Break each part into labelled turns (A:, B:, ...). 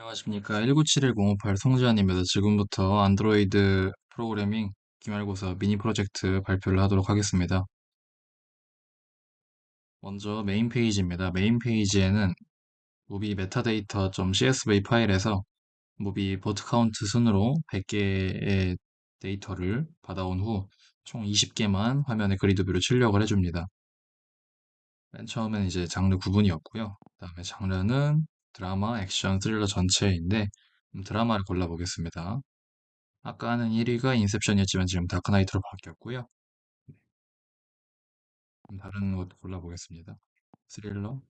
A: 안녕하십니까. 1971058 송지환입니다. 지금부터 안드로이드 프로그래밍 기말고사 미니 프로젝트 발표를 하도록 하겠습니다. 먼저 메인 페이지입니다. 메인 페이지에는 무비 메타데이터.csv 파일에서 무비 버트 카운트 순으로 100개의 데이터를 받아온 후 총 20개만 화면에 그리드 뷰로 출력을 해줍니다. 맨 처음엔 이제 장르 구분이 없고요. 그 다음에 장르는 드라마, 액션, 스릴러 전체인데 음, 드라마를 골라보겠습니다. 아까는 1위가 인셉션이었지만 지금 다크나이트로 바뀌었고요. 네. 다른 것 골라보겠습니다. 스릴러.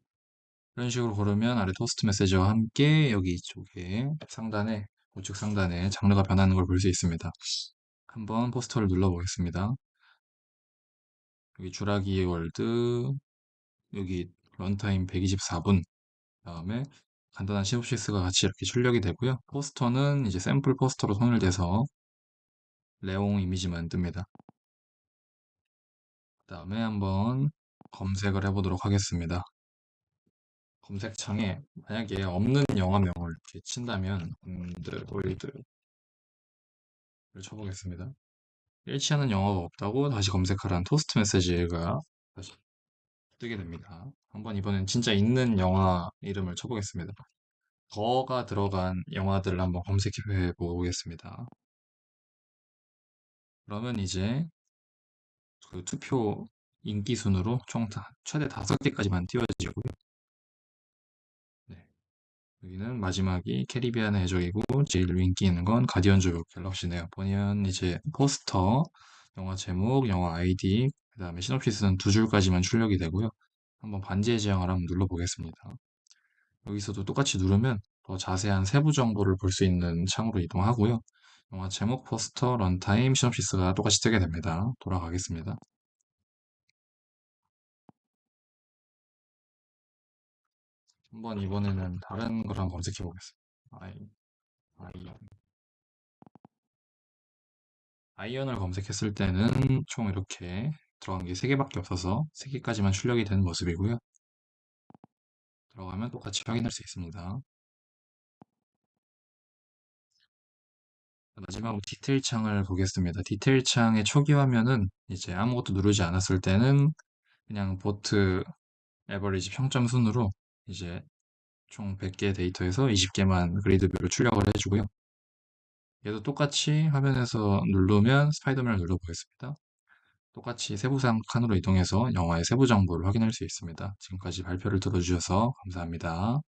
A: 이런 식으로 고르면 아래 토스트 메시지와 함께 여기 이쪽에 상단에 우측 상단에 장르가 변하는 걸 볼 수 있습니다. 한번 포스터를 눌러보겠습니다. 여기 주라기 월드 여기 런타임 124분 다음에 간단한 시놉시스가 같이 이렇게 출력이 되고요. 포스터는 이제 샘플 포스터로 손을 대서 레옹 이미지만 뜹니다. 그 다음에 한번 검색을 해보도록 하겠습니다. 검색창에 만약에 없는 영화명을 이렇게 친다면 안드로이드를 쳐보겠습니다. 일치하는 영화가 없다고 다시 검색하라는 토스트 메시지가 다시 뜨게 됩니다. 한번 이번엔 진짜 있는 영화 이름을 쳐보겠습니다. 더가 들어간 영화들을 한번 검색해 보겠습니다. 그러면 이제 그 투표 인기 순으로 총 다, 최대 다섯 개까지만 띄워지고요. 네. 여기는 마지막이 캐리비안의 해적이고 제일 인기 있는 건 가디언즈 오브 갤럭시네요. 보면 이제 포스터, 영화 제목, 영화 아이디, 그 다음에 시놉시스는 두 줄까지만 출력이 되고요. 한번 반지의 제왕을 한번 눌러보겠습니다. 여기서도 똑같이 누르면 더 자세한 세부 정보를 볼 수 있는 창으로 이동하고요. 영화 제목, 포스터, 런타임, 시놉시스가 똑같이 뜨게 됩니다. 돌아가겠습니다. 한번 이번에는 다른 걸 한번 검색해 보겠습니다. 아이, 아이언. 아이언을 검색했을 때는 총 이렇게 들어간 게 3개밖에 없어서 3개까지만 출력이 되는 모습이고요. 들어가면 똑같이 확인할 수 있습니다. 마지막으로 디테일 창을 보겠습니다. 디테일 창의 초기 화면은 이제 아무것도 누르지 않았을 때는 그냥 보트 에버리지 평점 순으로 이제 총 100개 데이터에서 20개만 그리드뷰로 출력을 해주고요. 얘도 똑같이 화면에서 누르면 스파이더맨을 눌러보겠습니다. 똑같이 세부상 칸으로 이동해서 영화의 세부 정보를 확인할 수 있습니다. 지금까지 발표를 들어주셔서 감사합니다.